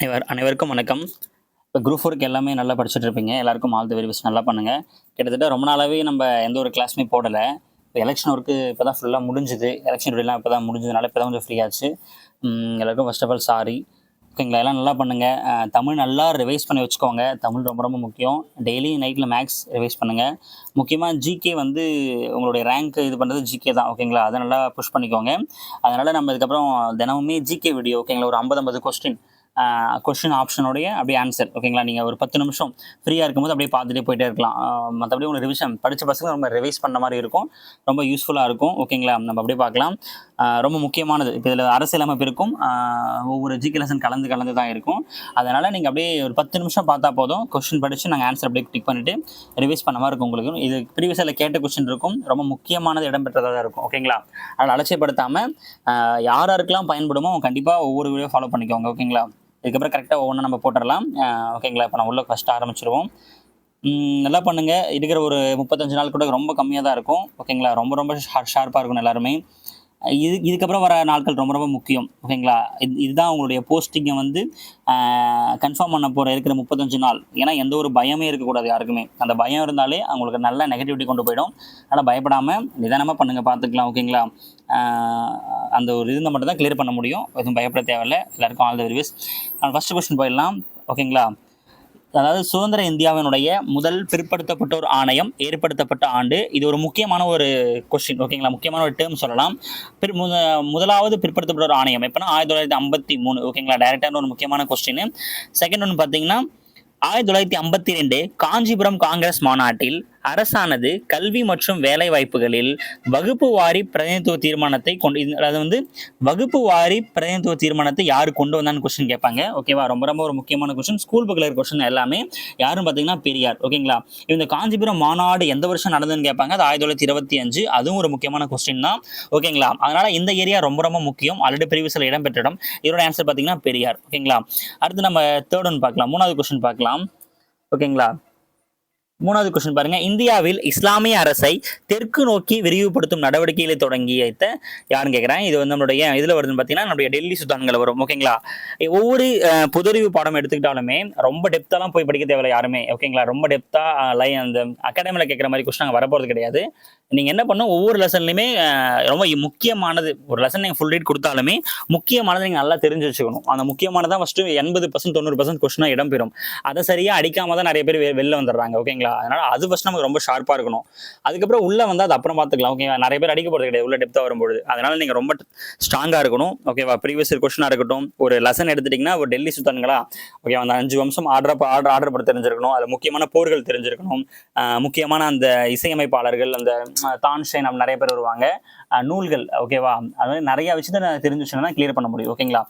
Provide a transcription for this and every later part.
அனைவர் அனைவருக்கும் வணக்கம். இப்போ குரூப் ஒர்க் எல்லாமே நல்லா படிச்சுட்டு இருப்பீங்க எல்லாருக்கும் ஆல் தி வெரி பெஸ்ட் நல்லா பண்ணுங்கள் கிட்டத்தட்ட ரொம்ப நாளாகவே நம்ம எந்த ஒரு கிளாஸுமே போடலை. இப்போ எலெக்ஷன் ஒர்க்கு இப்போ தான் ஃபுல்லாக முடிஞ்சுது. எலெக்ஷன் டூடெலாம் இப்போ தான் முடிஞ்சதுனால இப்போ தான் கொஞ்சம் ஃப்ரீ ஆச்சு. எல்லாருக்கும் ஃபஸ்ட் ஆஃப் ஆல் சாரி ஓகேங்களா எல்லாம் நல்லா பண்ணுங்கள் தமிழ் நல்லா ரிவைஸ் பண்ணி வச்சுக்கோங்க. தமிழ் ரொம்ப ரொம்ப முக்கியம். டெய்லி நைட்டில் மேக்ஸ் ரிவைஸ் பண்ணுங்கள் முக்கியமாக ஜிகே வந்து உங்களுடைய ரேங்க் இது பண்ணுறது ஜிகே தான். ஓகேங்களா அதை நல்லா புஷ் பண்ணிக்கோங்க. அதனால் நம்ம இதுக்கப்புறம் தினமுமே ஜிகே வீடியோ ஓகேங்களா ஒரு ஐம்பது ஐம்பது கொஸ்டின் கொஷின் ஆப்ஷனுடைய அப்படியே ஆன்சர் ஓகேங்களா நீங்கள் ஒரு பத்து நிமிஷம் ஃப்ரீயாக இருக்கும்போது அப்படியே பார்த்துட்டே போயிட்டே இருக்கலாம். மற்றபடி உங்களுக்கு ரிவிஷன் படித்த பசங்க ரொம்ப ரிவைஸ் பண்ண மாதிரி இருக்கும். ரொம்ப யூஸ்ஃபுல்லாக இருக்கும். ஓகேங்களா நம்ம அப்படியே பார்க்கலாம். ரொம்ப முக்கியமானது. இப்போ இதில் அரசியலமைப்பு இருக்கும். ஒவ்வொரு ஜிகே லெசன் கலந்து கலந்து தான் இருக்கும். அதனால் நீங்கள் அப்படியே ஒரு பத்து நிமிஷம் பார்த்தா போதும். கொஷின் படித்து நாங்கள் ஆன்சர் அப்படியே டிக் பண்ணிவிட்டு ரிவைஸ் பண்ண மாதிரி இருக்கும் உங்களுக்கு. இது ப்ரீவியஸில் கேட்ட கொஸ்டின் இருக்கும். ரொம்ப முக்கியமானது இடம்பெற்றதாக தான் இருக்கும். ஓகேங்களா அதில் அலட்சியப்படுத்தாமல் யார் யாருக்கெல்லாம் பயன்படுமோ கண்டிப்பாக ஒவ்வொரு வீடியோ ஃபாலோ பண்ணிக்கோங்க. ஓகேங்களா இதுக்கப்புறம் கரெக்டாக ஒவ்வொன்றா நம்ம போட்டுடலாம். ஓகேங்களா இப்போ நான் உள்ள ஃபஸ்ட்டு ஆரம்பிச்சிருவோம். நல்லா பண்ணுங்கள் இருக்கிற ஒரு முப்பத்தஞ்சு நாள் கூட ரொம்ப கம்மியாக தான் இருக்கும் ஓகேங்களா ரொம்ப ரொம்ப ஷார் ஷார்ப்பாக இருக்கும் எல்லாருமே. இது இதுக்கப்புறம் வர நாட்கள் ரொம்ப ரொம்ப முக்கியம். ஓகேங்களா? இது இதுதான் உங்களுடைய போஸ்டிங்கை வந்து கன்ஃபார்ம் பண்ண போகிற இருக்கிற முப்பத்தஞ்சு நாள். ஏன்னா எந்த ஒரு பயமே இருக்கக்கூடாது யாருக்குமே. அந்த பயம் இருந்தாலே அவங்களுக்கு நல்ல நெகட்டிவிட்டி கொண்டு போயிடும். அதனால் பயப்படாமல் நிதானமாக பண்ணுங்கள் பார்த்துக்கலாம் ஓகேங்களா? அந்த ஒரு இருந்தால் மட்டும் தான் கிளியர் பண்ண முடியும். எதுவும் பயப்பட தேவையில்லை. எல்லாருக்கும் all the very best first question போயிடலாம். ஓகேங்களா? அதாவது சுதந்திர இந்தியாவினுடைய முதல் பிற்படுத்தப்பட்ட ஒரு ஆணையம் ஏற்படுத்தப்பட்ட ஆண்டு. இது ஒரு முக்கியமான ஒரு கொஸ்டின் ஓகேங்களா முக்கியமான ஒரு டேர்ம் சொல்லலாம். பிற் முத முதலாவது பிற்படுத்தப்பட்டோர் ஆணையம். எப்போனா ஆயிரத்தி தொள்ளாயிரத்தி ஐம்பத்தி மூணு ஓகேங்களா டைரக்டான ஒரு முக்கியமான கொஸ்டின் செகண்ட் ஒன்று பார்த்தீங்கன்னா ஆயிரத்தி தொள்ளாயிரத்தி ஐம்பத்தி ரெண்டு காஞ்சிபுரம் காங்கிரஸ் மாநாட்டில் அரசானது கல்வி மற்றும் வேலை வாய்ப்புகளில் வகுப்பு வாரி பிரதிநிதித்துவ தீர்மானத்தை கொண்டு அதாவது வந்து வகுப்பு வாரி பிரதிநிதித்துவ தீர்மானத்தை யார் கொண்டு வந்தான்னு கொஸ்டின் கேட்பாங்க. ஓகேவா ரொம்ப ரொம்ப ஒரு முக்கியமான கொஸ்டின் ஸ்கூல் புக்கில் இருக்க கொஸ்டின் எல்லாமே யாரும் பார்த்தீங்கன்னா பெரியார். ஓகேங்களா இந்த காஞ்சிபுரம் மாநாடு எந்த வருஷம் நடந்ததுன்னு கேட்பாங்க. அது ஆயிரத்தி தொள்ளாயிரத்தி இருபத்தி அஞ்சு. அதுவும் ஒரு முக்கியமான கொஸ்டின் தான். ஓகேங்களா அதனால இந்த ஏரியா ரொம்ப ரொம்ப முக்கியம். ஆல்ரெடி ப்ரீவியஸில் இடம்பெற்றிடம் இதோட ஆன்சர் பார்த்தீங்கன்னா பெரியார். ஓகேங்களா அடுத்து நம்ம தேர்ட் ஒன் பார்க்கலாம். மூணாவது கொஸ்டின் பார்க்கலாம். ஓகேங்களா மூணாவது கொஸ்டின் பாருங்க. இந்தியாவில் இஸ்லாமிய அரசை தெற்கு நோக்கி விரிவுபடுத்தும் நடவடிக்கைகளை தொடங்கிய யாருன்னு கேட்குறேன் இது வந்து நம்மளுடைய இதில் வருதுன்னு பார்த்தீங்கன்னா நம்மளுடைய டெல்லி சுல்தான்கள் வரும். ஓகேங்களா ஒவ்வொரு புதறிவு பாடம் எடுத்துக்கிட்டாலுமே ரொம்ப டெப்த்தாலாம் போய் படிக்க தேவையில்ல யாருமே. ஓகேங்களா ரொம்ப டெப்த்தாக லை அந்த அகாடமியில் கேட்குற மாதிரி கொஸ்டின் அங்கே வரப்போகிறது கிடையாது. நீங்கள் என்ன பண்ணும் ஒவ்வொரு லெசன்லையுமே ரொம்ப முக்கியமானது. ஒரு லெசன் நீங்கள் ஃபுல் ரேட் கொடுத்தாலுமே முக்கியமானது நீங்கள் நல்லா தெரிஞ்சு வச்சுக்கணும். அந்த முக்கியமானதான் ஃபஸ்ட்டு எண்பது பர்சன்ட் தொண்ணூறு பர்சன்ட் கொஸ்டினாக இடம்பெறும். அதை சரியாக அடிக்காம தான் நிறைய பேர் வெளில வந்துடுறாங்க. ஓகேங்களா அதனால அது ஃபஸ்ட் நமக்கு ரொம்ப ஷார்ப்பாக இருக்கணும். அதுக்கப்புறம் உள்ள வந்து அது அப்புறம் பார்த்துக்கலாம். ஓகேவா நிறைய பேர் அடிக்க போகிறது கிடையாது. உள்ள டெப்த்தாக வரும்பொழுது. அதனால நீங்கள் ரொம்ப ஸ்ட்ராங்காக இருக்கணும். ஓகேவா ப்ரீவியஸ் கொஸ்டினாக இருக்கட்டும். ஒரு லெசன் எடுத்துட்டிங்கன்னா ஒரு டெல்லி சுத்தானுங்களா ஓகேவா அந்த அஞ்சு வம்சம் ஆர்டர் ஆர்டர் ஆர்டர் பண்ண தெரிஞ்சிருக்கணும். அதில் முக்கியமான போர்கள் தெரிஞ்சிருக்கணும். முக்கியமான அந்த இசையமைப்பாளர்கள் அந்த ஆஹ் தான்ஷைன் நிறைய பேர் வருவாங்க. நூல்கள் ஓகேவா அது மாதிரி நிறைய விஷயத்த நான் தெரிஞ்சு வச்சுன்னா கிளியர் பண்ண முடியும். ஓகேங்களா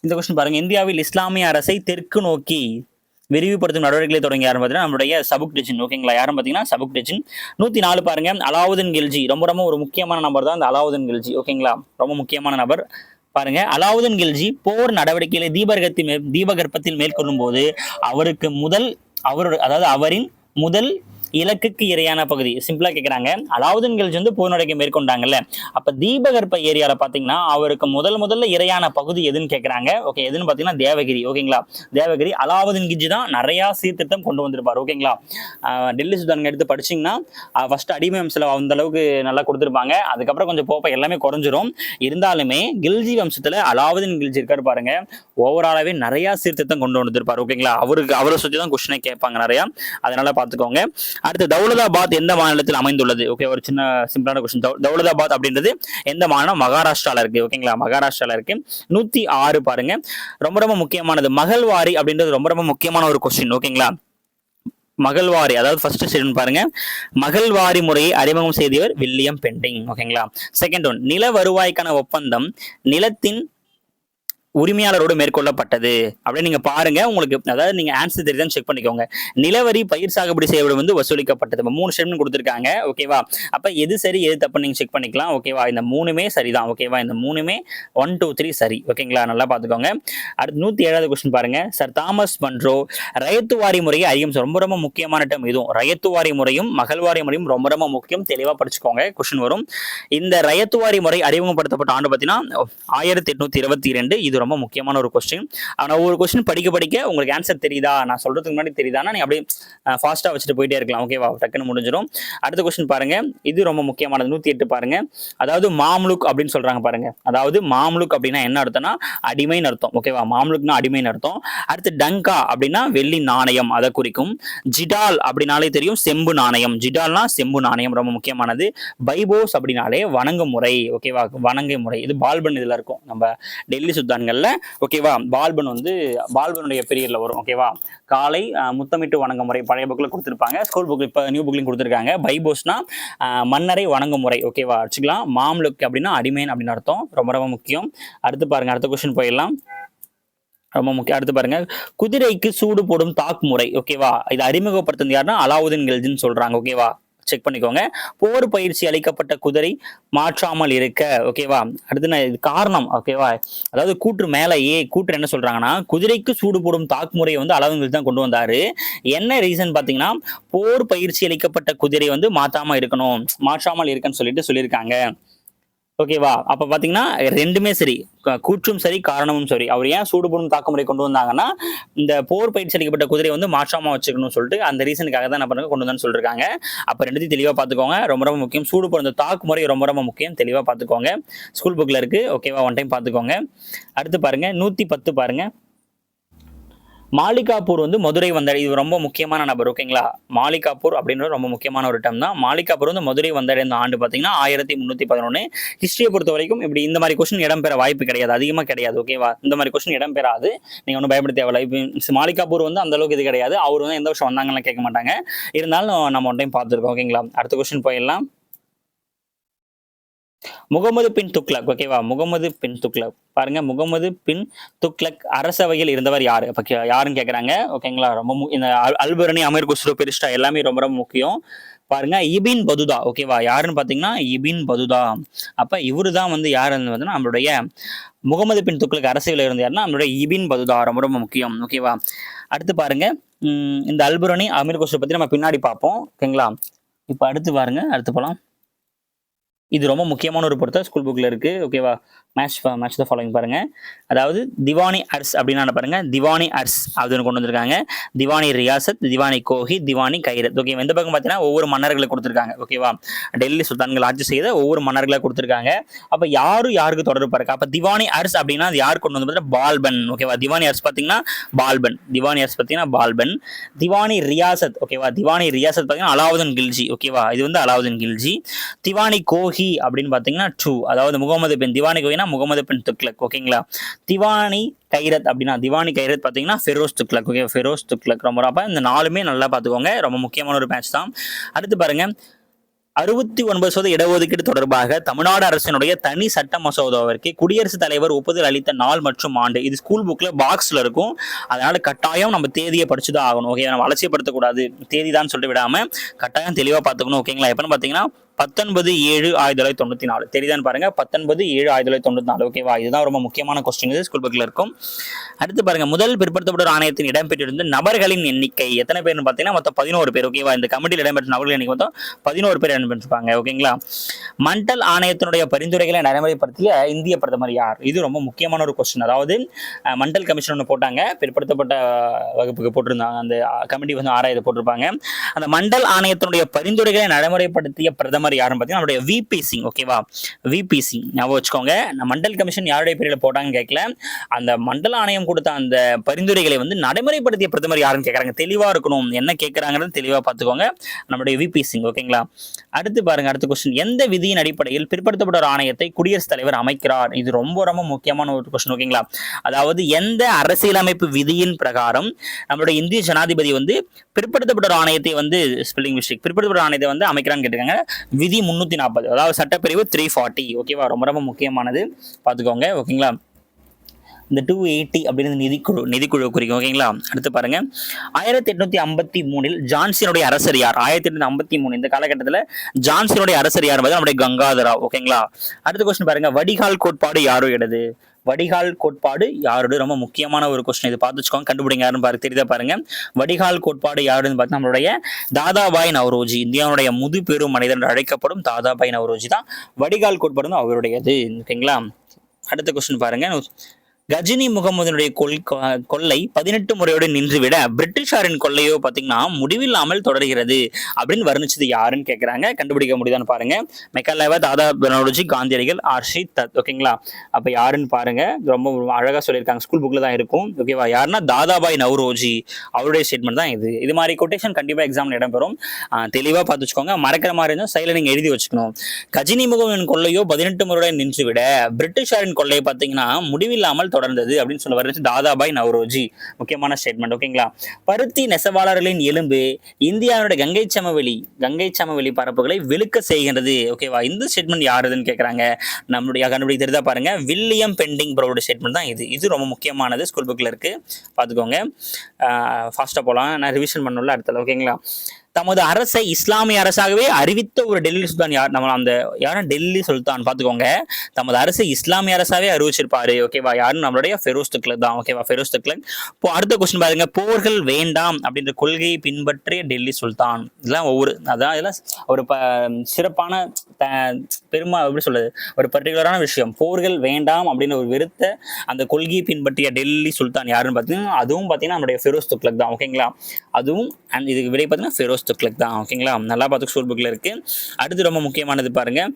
இந்த கொஸ்டின் பாருங்க. இந்தியாவில் இஸ்லாமிய அரசை தெற்கு நோக்கி விரிவுபடுத்தும் நடவடிக்கைகளை தொடங்கி யாரும் பார்த்தீங்கன்னா நம்மளுடைய சபுக் டிஜின். ஓகேங்களா யாரும் பார்த்தீங்கன்னா சபுக் டிஜின். நூற்றி நாலு பாருங்க. அலாவுதீன் கில்ஜி. ரொம்ப ரொம்ப ஒரு முக்கியமான நபர் தான் அந்த அலாவுதீன் கில்ஜி. ஓகேங்களா ரொம்ப முக்கியமான நபர். பாருங்க. அலாவுதீன் கில்ஜி போர் நடவடிக்கைகளை தீபகற்பத்தில் மே தீபகற்பத்தில் மேற்கொள்ளும் போது அவருக்கு முதல் அவரோட அதாவது அவரின் முதல் இலக்குக்கு இரையான பகுதி. சிம்பிளா கேட்குறாங்க அலாவுதீன் கில்ஜி வந்து போர் மேற்கொண்டாங்கல்ல. அப்ப தீபகற்ப ஏரியால பாத்தீங்கன்னா அவருக்கு முதல் முதல்ல இரையான பகுதி எதுன்னு கேட்குறாங்க ஓகே எதுன்னு பார்த்தீங்கன்னா தேவகிரி. ஓகேங்களா தேவகிரி அலாவுதீன் கில்ஜி தான் நிறைய சீர்திருத்தம் கொண்டு வந்திருப்பார். ஓகேங்களா டெல்லி சுல்தானுங்க எடுத்து படிச்சீங்கன்னா ஃபர்ஸ்ட் அடிமை வம்சில் அந்த அளவுக்கு நல்லா கொடுத்துருப்பாங்க. அதுக்கப்புறம் கொஞ்சம் போப்ப எல்லாமே குறைஞ்சிரும். இருந்தாலுமே கில்ஜி வம்சத்துல அலாவுதீன் கில்ஜி இருக்காரு பாருங்க. ஓவராலாவே நிறைய சீர்திருத்தம் கொண்டு வந்திருப்பார். ஓகேங்களா அவருக்கு அவரை சுற்றி தான் கொஸ்டினை கேட்பாங்க நிறையா. அதனால பார்த்துக்கோங்க அடுத்து தௌலதாபாத் எந்த மாநிலத்தில் அமைந்துள்ளது? ஓகே ஒரு சின்ன சிம்பிளான கொஸ்டின் தௌலதாபாத் அப்படின்றது எந்த மாநிலம்? மகாராஷ்டிரால இருக்கு. ஓகேங்களா மகாராஷ்டிரால இருக்கு. நூத்தி ஆறு பாருங்க. ரொம்ப ரொம்ப முக்கியமானது. மகள்வாரி அப்படின்றது ரொம்ப ரொம்ப முக்கியமான ஒரு கொஸ்டின் ஓகேங்களா மகள்வாரி அதாவது ஃபர்ஸ்ட் ஸ்டேட்மெண்ட் பாருங்க. மகள்வாரி முறையை அறிமுகம் செய்தவர் வில்லியம் பெண்டிங். ஓகேங்களா செகண்ட் ஒன் நில வருவாய்க்கான ஒப்பந்தம் நிலத்தின் உரிமையாளரோடு மேற்கொள்ளப்பட்டது. அப்படின்னு நீங்க பாருங்க. உங்களுக்கு அதாவது நீங்க ஆன்சர் தெரியுதான்னு செக் பண்ணிக்கோங்க. நிலவரி பயிர் சாகுபடி செய்யப்படும் வந்து வசூலிக்கப்பட்டது. இப்போ மூணு ஸ்டேட்மெண்ட் கொடுத்துருக்காங்க. ஓகேவா அப்ப எது சரி எது தப்பு நீங்க செக் பண்ணிக்கலாம். ஓகேவா இந்த மூணுமே சரிதான். ஓகேவா இந்த மூணுமே ஒன் டூ த்ரீ சரி. ஓகேங்களா நல்லா பார்த்துக்கோங்க அடுத்து நூத்தி ஏழாவது கொஸ்டின் பாருங்க. சார் தாமஸ் பண்றோ ரயத்துவாரி முறையை அதிகம் ரொம்ப ரொம்ப முக்கியமான டம் இதுவும். ரயத்துவாரி முறையும் மகள்வாரி முறையும் ரொம்ப ரொம்ப முக்கியம். தெளிவா படிச்சுக்கோங்க. கொஸ்டின் வரும். இந்த ரயத்துவாரி முறை அறிமுகப்படுத்தப்பட்ட ஆண்டு பார்த்தீங்கன்னா ஆயிரத்தி எட்நூத்தி இருபத்தி ரெண்டு இது இது ரொம்ப முக்கியமான ஒரு கொஸ்டின் ஆனால் ஒவ்வொரு கொஸ்டின் படிக்க படிக்க உங்களுக்கு ஆன்சர் தெரியுதா? நான் சொல்றதுக்கு முன்னாடி தெரியுதானா நீ அப்படியே ஃபாஸ்ட்டாக வச்சுட்டு போயிட்டே இருக்கலாம். ஓகேவா டக்குன்னு முடிஞ்சிடும் அடுத்த கொஸ்டின் பாருங்க. இது ரொம்ப முக்கியமானது. நூற்றி எட்டு பாருங்க. அதாவது மாம்லுக் அப்படின்னு சொல்றாங்க பாருங்க. அதாவது மாம்லுக் அப்படின்னா என்ன அர்த்தம்னா அடிமைன்னு அர்த்தம். ஓகேவா மாம்லுக்னா அடிமைன்னு அர்த்தம். அடுத்து டங்கா அப்படின்னா வெள்ளி நாணயம் அதை குறிக்கும். ஜிடால் அப்படின்னாலே தெரியும் செம்பு நாணயம். ஜிடால்னா செம்பு நாணயம் ரொம்ப முக்கியமானது. பைபோஸ் அப்படின்னாலே வணங்கு முறை. ஓகேவா வணங்கு முறை. இது பால்பன் இதில் இருக்கும். நம்ம டெல்லி நேரங்களில் ஓகேவா பால்பன் வந்து பால்பனுடைய பீரியட்ல வரும் ஓகேவா காலை முத்தமிட்டு வணங்கும் முறை பழைய புக்கில் கொடுத்துருப்பாங்க. ஸ்கூல் புக் இப்போ நியூ புக்லையும் கொடுத்துருக்காங்க. பைபோஸ்னா மன்னரை வணங்கும் முறை ஓகேவா வச்சுக்கலாம். மாம்லுக் அப்படின்னா அடிமையன் அப்படின்னு அர்த்தம். ரொம்ப ரொம்ப முக்கியம். அடுத்து பாருங்க அடுத்த கொஸ்டின் போயிடலாம். ரொம்ப முக்கியம். அடுத்து பாருங்க. குதிரைக்கு சூடு போடும் தாக்கு முறை ஓகேவா இது அறிமுகப்படுத்துறது யாருன்னா அலாவுதீன் கெல்ஜின்னு சொல்றாங்க ஓகேவா செக் பண்ணிக்கோங்க. போர் பயிற்சி அளிக்கப்பட்ட குதிரை மாற்றாமல் இருக்க ஓகேவா அடுத்து நான் இது காரணம் ஓகேவா அதாவது கூற்று மேலே ஏ கூற்று என்ன சொல்றாங்கன்னா குதிரைக்கு சூடு போடும் தாக்குமுறையை வந்து அலாவுதீன் தான் கொண்டு வந்தாரு. என்ன ரீசன் பார்த்தீங்கன்னா போர் பயிற்சி அளிக்கப்பட்ட குதிரை வந்து மாற்றாமல் இருக்கணும் மாற்றாமல் இருக்குன்னு சொல்லிட்டு சொல்லியிருக்காங்க. ஓகேவா அப்ப பாத்தீங்கன்னா ரெண்டுமே சரி. கூற்றும் சரி காரணமும் சரி. அவர் ஏன் சூடுபடும் தாக்குமுறை கொண்டு வந்தாங்கன்னா இந்த போர் பயிற்சி அளிக்கப்பட்ட குதிரையை வந்து மாற்றாம வச்சுக்கணும்னு சொல்லிட்டு அந்த ரீசனுக்காக தான் என்ன பண்ணுங்க கொண்டு வந்து சொல்லிருக்காங்க. அப்ப ரெண்டுத்தையும் தெளிவா பாத்துக்கோங்க. ரொம்ப ரொம்ப முக்கியம். சூடு போடுற தாக்குமுறை ரொம்ப ரொம்ப முக்கியம். தெளிவா பாத்துக்கோங்க. ஸ்கூல் புக்ல இருக்கு. ஓகேவா ஒன் டைம் பாத்துக்கோங்க. அடுத்து பாருங்க. நூத்தி பத்து பாருங்க. மாலிகாப்பூர் வந்து மதுரை வந்தடை இது ரொம்ப முக்கியமான நபர் ஓகேங்களா மாலிகாப்பூர் அப்படின்றது ரொம்ப முக்கியமான ஒரு டம் தான். மாலிகாப்பூர் வந்து மதுரை வந்தடைந்த ஆண்டு பார்த்தீங்கன்னா ஆயிரத்தி முந்நூற்றி பதினொன்று ஹிஸ்ட்ரியை பொறுத்த வரைக்கும் இப்படி இந்த மாதிரி கொஸ்டின் இடம்பெற வாய்ப்பு கிடையாது. அதிகமாக கிடையாது ஓகேவா இந்த மாதிரி கொஸ்டின் இடம்பெறாது. நீங்கள் ஒன்றும் பயப்பட தேவையில்லை. இப்போ மாலிகாப்பூர் வந்து அந்த அளவுக்கு இது கிடையாது. அவர் வந்து எந்த வருஷம் வந்தாங்கன்னு கேட்க மாட்டாங்க. இருந்தாலும் நம்ம ஒன் டைம் பார்த்துருக்கோம் ஓகேங்களா அடுத்த கொஸ்டின் போயிடலாம். முகமது பின் துக்ளக். ஓகேவா முகமது பின் துக்ளக். பாருங்க முகமது பின் துக்ளக் அரசவையில் இருந்தவர் யாரு? கே- யாருன்னு கேக்குறாங்க? ஓகேங்களா ரொம்ப மு- இந்த அல்பரணி அமீர் குஸ்ரோ பெரிஸ்டா எல்லாமே ரொம்ப ரொம்ப முக்கியம். பாருங்க இபின் பதுதா. ஓகேவா யாருன்னு பாத்தீங்கன்னா இபின் பதுதா. அப்ப இவரு தான் வந்து யாருன்னு வந்து நம்மளுடைய முகமது பின் துக்ளக் அரசியல் இருந்த யாருன்னா நம்மளுடைய இபின் பதுதா. ரொம்ப ரொம்ப முக்கியம். ஓகேவா அடுத்து பாருங்க உம் இந்த அல்புரணி அமீர் குஸ்ரோ பத்தி நம்ம பின்னாடி பார்ப்போம். ஓகேங்களா இப்போ அடுத்து பாருங்க அடுத்து போலாம். இது ரொம்ப முக்கியமான ஒரு பொருத்தா ஸ்கூல் புக்கில் இருக்கு. ஓகேவா மேட்ச் மேட்ச் த ஃபாலோயிங் பாருங்க. அதாவது திவானி அர்ஸ் அப்படின்னா என்ன பாருங்க? திவானி அர்ஸ் அப்படின்னு கொண்டு வந்திருக்காங்க. திவானி ரியாசத் திவானி கோஹி திவானி கைரத். ஓகே இந்த பக்கம் பார்த்தீங்கன்னா ஒவ்வொரு மன்னர்களை கொடுத்துருக்காங்க. ஓகேவா டெல்லி சுல்தான்கள் ஆட்சி செய்த ஒவ்வொரு மன்னர்களை கொடுத்துருக்காங்க. அப்போ யாரும் யாருக்கு தொடர்பு இருக்கா அப்போ திவானி அர்ஸ் அப்படின்னா அது யார் கொண்டு வந்து பார்த்தீங்கன்னா பால்பன் ஓகேவா திவானி அர்ஸ் பார்த்தீங்கன்னா பால்பன். திவானி அர்ஸ் பார்த்தீங்கன்னா பால்பன். திவானி ரியாசத். ஓகேவா திவானி ரியாசத் பார்த்தீங்கன்னா அலாவுதன் கில்ஜி. ஓகேவா இது வந்து அலாவுதீன் கில்ஜி. திவானி கோஹி அப்படின்னு பார்த்தீங்கன்னா டூ அதாவது முகமது பின் திவானி கோஹி பார்த்தீங்கன்னா முகமது பின் துக்லக் ஓகேங்களா திவானி கைரத் அப்படின்னா திவானி கைரத் பார்த்தீங்கன்னா ஃபெரோஸ் துக்லக் ஓகே ஃபெரோஸ் துக்லக் ரொம்ப அப்போ இந்த நாலுமே நல்லா பார்த்துக்கோங்க ரொம்ப முக்கியமான ஒரு மேட்ச் தான். அடுத்து பாருங்க. அறுபத்தி ஒன்பது சதவீத இடஒதுக்கீடு தொடர்பாக தமிழ்நாடு அரசினுடைய தனி சட்ட மசோதாவிற்கு குடியரசுத் தலைவர் ஒப்புதல் அளித்த நாள் மற்றும் ஆண்டு. இது ஸ்கூல் புக்ல பாக்ஸ்ல இருக்கும். அதனால கட்டாயம் நம்ம தேதியை படிச்சுதான் ஆகணும் ஓகே நம்ம அலட்சியப்படுத்தக்கூடாது. தேதி தான் சொல்லிட்டு விடாம கட்டாயம் தெளிவா பார்த்துக்கணும் ஓகேங்களா எப்போன்னு பார்த்தீங்கன்னா பத்தொன்பது ஏழு ஆயிரத்தி தொள்ளாயிரத்தி தொண்ணூத்தி நாலு. தெரியுதான்னு பாருங்க. பத்தொன்பது ஏழு ஆயிரத்தி தொள்ளாயிரத்தி தொண்ணூத்தி நாலு. ஓகேவா இதுதான் ரொம்ப முக்கியமான கொஸ்டின் இது. ஸ்கூல் புக்ல இருக்கும். அடுத்து பாருங்க. முதல் பிற்படுத்தப்பட்ட ஆணையத்தின் இடம்பெற்றிருந்த நபர்களின் எண்ணிக்கை எத்தனை பேர்னு பார்த்தீங்கன்னா மொத்தம் பதினோரு பேர். ஓகேவா இந்த கமிட்டியில் இடம்பெற்ற நபர்கள் எண்ணிக்கை மொத்தம் பதினோரு பேர் இடம்பெற்றிருப்பாங்க. ஓகேங்களா மண்டல் ஆணையத்தினுடைய பரிந்துரைகளை நடைமுறைப்படுத்திய இந்திய பிரதமர் யார்? இது ரொம்ப முக்கியமான ஒரு கொஸ்டின் அதாவது மண்டல் கமிஷன் ஒன்று போட்டாங்க. பிற்படுத்தப்பட்ட வகுப்புக்கு போட்டிருந்தாங்க. அந்த கமிட்டி வந்து ஆராய்ந்து போட்டிருப்பாங்க. அந்த மண்டல் ஆணையத்தினுடைய பரிந்துரைகளை நடைமுறைப்படுத்திய பிரதமர் யாருன்னு பார்த்தீங்கன்னா நம்மளுடைய விபி சிங் ஓகேவா விபி சிங் ஞாபகம் வச்சுக்கோங்க மண்டல் கமிஷன் யாருடைய பேரில் போட்டாங்கன்னு கேட்கல அந்த மண்டல ஆணையம் கொடுத்த அந்த பரிந்துரைகளை வந்து நடைமுறைப்படுத்திய பிரதமர் யாருன்னு கேட்குறாங்க தெளிவாக இருக்கணும். என்ன கேட்குறாங்கிறது தெளிவாக பார்த்துக்கோங்க. நம்முடைய விபி சிங் ஓகேங்களா அடுத்து பாருங்க அடுத்த கொஸ்டின் எந்த விதியின் அடிப்படையில் பிற்படுத்தப்பட்ட ஒரு ஆணையத்தை குடியரசுத் தலைவர் அமைக்கிறார்? இது ரொம்ப ரொம்ப முக்கியமான ஒரு கொஸ்டின் ஓகேங்களா அதாவது எந்த அரசியலமைப்பு விதியின் பிரகாரம் நம்மளுடைய இந்திய ஜனாதிபதி வந்து பிற்படுத்தப்பட்ட ஒரு ஆணையத்தை வந்து ஸ்பெல்லிங் மிஸ்டேக் பிற்படுத்தப்பட்ட ஆணையத்தை வந்து அமைக்கிறான்னு கேட்டிருக்காங்க. விதி முந்நூற்றி நாற்பது அதாவது சட்டப்பிரிவு த்ரீ ஃபார்ட்டி ஓகேவா ரொம்ப ரொம்ப முக்கியமானது. பார்த்துக்கோங்க ஓகேங்களா? இந்த டூ எயிட்டி அப்படின்னு நிதிக்குழு நிதிக்குழு குறிக்கும் ஓகேங்களா? அடுத்து பாருங்க. ஆயிரத்தி எட்நூத்தி ஐம்பத்தி மூணில் ஜான்சினுடைய அரசர் யார்? ஆயிரத்தி எட்நூத்தி ஐம்பத்தி மூணு இந்த காலகட்டத்தில் ஜான்சினுடைய அரசர் யார் நம்முடைய கங்காதரா ஓகேங்களா? அடுத்த கொஸ்டின் பாருங்க. வடிகால் கோட்பாடு யாரும் இடது வடிகால் கோட்பாடு யாரோட ரொம்ப முக்கியமான ஒரு கொஸ்டின் இது பார்த்து வச்சுக்கோங்க கண்டுபிடிங்க யாருன்னு பாரு தெரியுதா பாருங்க. வடிகால் கோட்பாடு யாருன்னு பார்த்து நம்மளுடைய தாதாபாய் நவரோஜி இந்தியாவுடைய முதுபெரும் மனிதர் அழைக்கப்படும் தாதாபாய் நவரோஜி தான் வடிகால் கோட்பாடு அவருடையது. ஓகேங்களா? அடுத்த கொஸ்டின் பாருங்க. கஜினி முகமதுனுடைய கொல் கொள்ளை பதினெட்டு முறையோடு நின்றுவிட பிரிட்டிஷாரின் கொள்ளையோ பார்த்தீங்கன்னா முடிவில்லாமல் தொடர்கிறது அப்படின்னு வர்ணிச்சது யாருன்னு கேட்குறாங்க கண்டுபிடிக்க முடியுதான்னு பாருங்க. மெக்காலேவா தாதா பெனோலஜி காந்தியடிகள் ஆர்ஷி தத் ஓகேங்களா? அப்போ யாருன்னு பாருங்க. ரொம்ப அழகாக சொல்லியிருக்காங்க. ஸ்கூல் புக்கில் தான் இருக்கும். ஓகேவா யாருன்னா தாதாபாய் நவ்ரோஜி. அவருடைய ஸ்டேட்மெண்ட் தான் இது. இது மாதிரி கொட்டேஷன் கண்டிப்பாக எக்ஸாமில் இடம்பெறும். தெளிவாக பார்த்து வச்சுக்கோங்க மறக்கிற மாதிரி இருந்தால் சைடில் நீங்கள் எழுதி வச்சுக்கணும். கஜினி முகமன் கொள்ளையோ பதினெட்டு முறையோட நின்று விட பிரிட்டிஷாரின் கொள்ளையை பார்த்தீங்கன்னா முடிவில்லாமல் தொடர்ந்தது அப்படின்னு சொல்ல வருது தாதாபாய் நவரோஜி. முக்கியமான ஸ்டேட்மெண்ட் ஓகேங்களா பருத்தி நெசவாளர்களின் எலும்பு இந்தியாவினுடைய கங்கை சமவெளி கங்கை சமவெளி பரப்புகளை வெளுக்க செய்கின்றது. ஓகேவா இந்த ஸ்டேட்மெண்ட் யாருதுன்னு கேட்குறாங்க நம்மளுடைய கண்டுபிடிக்க தெரிதா பாருங்க. வில்லியம் பெண்டிங் ப்ரோட ஸ்டேட்மெண்ட் தான் இது. இது ரொம்ப முக்கியமானது. ஸ்கூல் புக்கில் இருக்குது பார்த்துக்கோங்க. ஃபாஸ்ட்டாக போகலாம் நான் ரிவிஷன் பண்ணல அடுத்தது. ஓகேங்களா தமது அரசை இஸ்லாமிய அரசாகவே அறிவித்த ஒரு டெல்லி சுல்தான் யார்? நம்ம அந்த யாரும் டெல்லி சுல்தான் பார்த்துக்கோங்க. தமது அரசை இஸ்லாமிய அரசாவே அறிவிச்சிருப்பாரு. ஓகேவா யாரும் நம்மளுடைய ஃபெரோஸ் துக்லக் தான். ஓகேவா ஃபெரோஸ் துக்லக் இப்போ அடுத்த கொஸ்டின் பாருங்க. போர்கள் வேண்டாம் அப்படின்ற கொள்கையை பின்பற்றிய டெல்லி சுல்தான். இதெல்லாம் ஒவ்வொரு அதான் இதெல்லாம் ஒரு ப சிறப்பான பெருமா எப்படி சொல்றது? ஒரு பர்டிகுலரான விஷயம். போர்கள் வேண்டாம் அப்படின்னு ஒரு வெறுத்த அந்த கொள்கையை பின்பற்றிய டெல்லி சுல்தான் யாருன்னு பார்த்தீங்கன்னா அதுவும் பார்த்தீங்கன்னா நம்மளுடைய ஃபெரோஸ் துக்லக் தான். ஓகேங்களா அதுவும் அண்ட் இதுக்கு விடை பார்த்தீங்கன்னா ஃபெரோஸ் துக்லக் தான். ஓகேங்களா நல்லா பார்த்து ஸ்கூல் புக்கில் இருக்குது அடுத்து ரொம்ப முக்கியமானது பாருங்கள்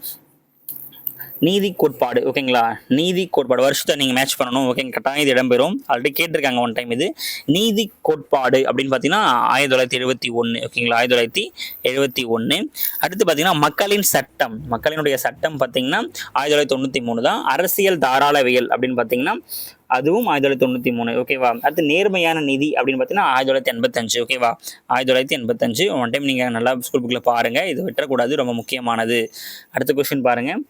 நீதி கோட்பாடு ஓகேங்களா நீதி கோட்பாடு. வருஷத்தை நீங்கள் மேட்ச் பண்ணணும் ஓகேங்க கரெக்டாக இது இடம்பெறும். ஆல்ரெடி கேட்டிருக்காங்க ஒன் டைம் இது. நீதி கோட்பாடு அப்படின்னு பார்த்தீங்கன்னா ஆயிரத்தி தொள்ளாயிரத்தி எழுபத்தி ஒன்று ஓகேங்களா ஆயிரத்தி தொள்ளாயிரத்தி எழுபத்தி ஒன்று அடுத்து பார்த்தீங்கன்னா மக்களின் சட்டம். மக்களினுடைய சட்டம் பார்த்தீங்கன்னா ஆயிரத்தி தொள்ளாயிரத்தி தொண்ணூற்றி மூணு தான். அரசியல் தாராளவியல் அப்படின்னு பார்த்தீங்கன்னா அதுவும் ஆயிரத்தி தொள்ளாயிரத்தி தொண்ணூற்றி மூணு ஓகேவா அடுத்து நேர்மையான நிதி அப்படின்னு பார்த்தீங்கன்னா ஆயிரத்தி தொள்ளாயிரத்தி எண்பத்தஞ்சு ஓகேவா ஆயிரத்தி தொள்ளாயிரத்தி எண்பத்தஞ்சு ஒன் டைம் நீங்கள் நல்லா ஸ்கூல் புக்கில் பாருங்கள் இது விட்டுறக்கூடாது ரொம்ப முக்கியமானது. அடுத்த கொஸ்டின் பாருங்கள்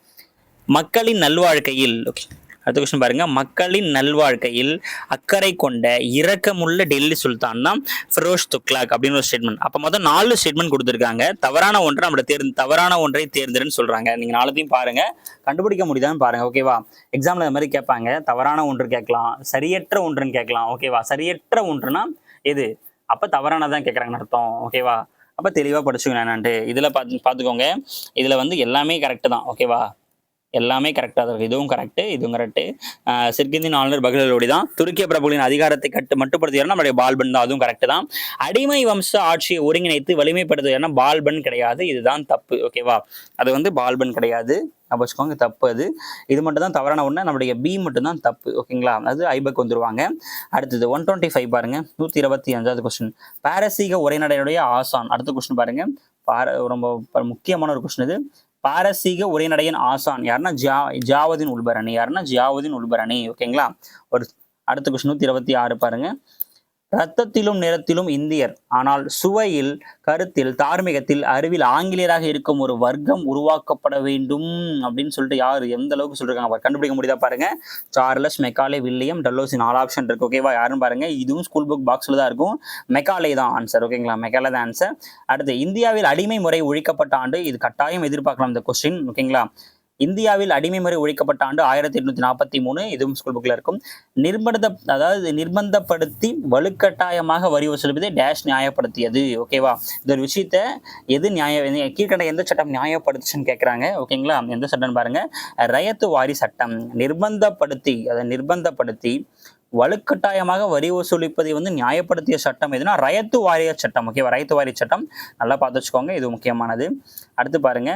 மக்களின் நல்வாழ்க்கையில் ஓகே அடுத்த கொஸ்டின் பாருங்க. மக்களின் நல்வாழ்க்கையில் அக்கறை கொண்ட இரக்கமுள்ள டெல்லி சுல்தான் தான் ஃபிரோஸ் துக்லாக் அப்படின்னு ஒரு ஸ்டேட்மெண்ட் அப்போ மொத்தம் நாலு ஸ்டேட்மெண்ட் கொடுத்துருக்காங்க. தவறான ஒன்றை நம்மளை தேர்ந்து தவறான ஒன்றை தேர்ந்தெடுன்னு சொல்றாங்க. நீங்க நாலுத்தையும் பாருங்க. கண்டுபிடிக்க முடியுதான்னு பாருங்க. ஓகேவா எக்ஸாம்ல இந்த மாதிரி கேட்பாங்க. தவறான ஒன்று கேட்கலாம். சரியற்ற ஒன்றுன்னு கேட்கலாம். ஓகேவா சரியற்ற ஒன்றுனா எது? அப்போ தவறானதான் கேட்குறாங்கன்னு அர்த்தம். ஓகேவா அப்போ தெளிவாக படிச்சுக்கணும் என்னான்ட்டு இதில் பார்த்து பார்த்துக்கோங்க இதில் வந்து எல்லாமே கரெக்டு தான். ஓகேவா எல்லாமே கரெக்டாக தான் இருக்குது இதுவும் கரெக்டு இதுவும் கரெக்டு சிற்கிந்தின் ஆளுநர் பகலோடி தான். துருக்கிய பிரபுகளின் அதிகாரத்தை கட்டு மட்டுப்படுத்துகிறார். நம்மளுடைய பால்பன் தான். அதுவும் கரெக்டு தான். அடிமை வம்ச ஆட்சியை ஒருங்கிணைத்து வலிமைப்படுத்துகிறனா பால்பன் கிடையாது. இதுதான் தப்பு. ஓகேவா அது வந்து பால்பன் கிடையாது. வச்சுக்கோங்க தப்பு அது. இது மட்டும் தான் தவறான ஒன்று நம்முடைய பி மட்டும் தான் தப்பு ஓகேங்களா அது ஐபக் வந்துருவாங்க. அடுத்தது ஒன் டுவெண்ட்டி ஃபைவ் பாருங்க. நூற்றி இருபத்தி அஞ்சாவது கொஸ்டின் பாரசீக உரைநடையுடைய ஆசான். அடுத்த கொஸ்டின் பாருங்க. பார ரொம்ப முக்கியமான ஒரு கொஸ்டின் இது. பாரசீக உரைநடையின் ஆசான் யாருன்னா ஜா ஜாவதின் உள்பரணி. யாருன்னா ஜியாவதின் உள்பரணி. ஓகேங்களா ஒரு அடுத்த கொஸ்டின் நூற்றி இருபத்தி ஆறு பாருங்க. ரத்தத்திலும் நிறத்திலும் இந்தியர். ஆனால் சுவையில் கருத்தில் தார்மீகத்தில் அறிவில் ஆங்கிலேயராக இருக்கும் ஒரு வர்க்கம் உருவாக்கப்பட வேண்டும் அப்படின்னு சொல்லிட்டு யார் எந்த அளவுக்கு சொல்றாங்க கண்டுபிடிக்க முடியுதா பாருங்க. சார்லஸ் மெக்காலே வில்லியம் டல்லோசி நாலு ஆப்ஷன் இருக்கு ஓகேவா யாருன்னு பாருங்க. இதுவும் ஸ்கூல் புக் பாக்ஸ்ல தான் இருக்கும். மெக்காலே தான் ஆன்சர் ஓகேங்களா மெக்காலே தான் ஆன்சர் அடுத்து இந்தியாவில் அடிமை முறை ஒழிக்கப்பட்ட ஆண்டு இது கட்டாயம் எதிர்பார்க்கலாம் இந்த கொஸ்டின் ஓகேங்களா இந்தியாவில் அடிமை முறை ஒழிக்கப்பட்ட ஆண்டு ஆயிரத்தி எட்நூத்தி நாற்பத்தி மூணு. இதுவும் ஸ்கூல் புக்ல இருக்கும். நிர்பந்த அதாவது நிர்பந்தப்படுத்தி வலுக்கட்டாயமாக வரி வசூலிப்பதை டேஷ் நியாயப்படுத்தியது. ஓகேவா இந்த ஒரு விஷயத்த எது நியாய கீழ்கண்ட எந்த சட்டம் நியாயப்படுத்துச்சுன்னு கேட்குறாங்க ஓகேங்களா எந்த சட்டம்னு பாருங்க. ரயத்து வாரி சட்டம். நிர்பந்தப்படுத்தி அதை நிர்பந்தப்படுத்தி வலுக்கட்டாயமாக வரி வசூலிப்பதை வந்து நியாயப்படுத்திய சட்டம் எதுனா ரயத்து வாரிய சட்டம். ஓகேவா ரயத்து வாரிய சட்டம். நல்லா பார்த்து வச்சுக்கோங்க. இது முக்கியமானது. அடுத்து பாருங்க.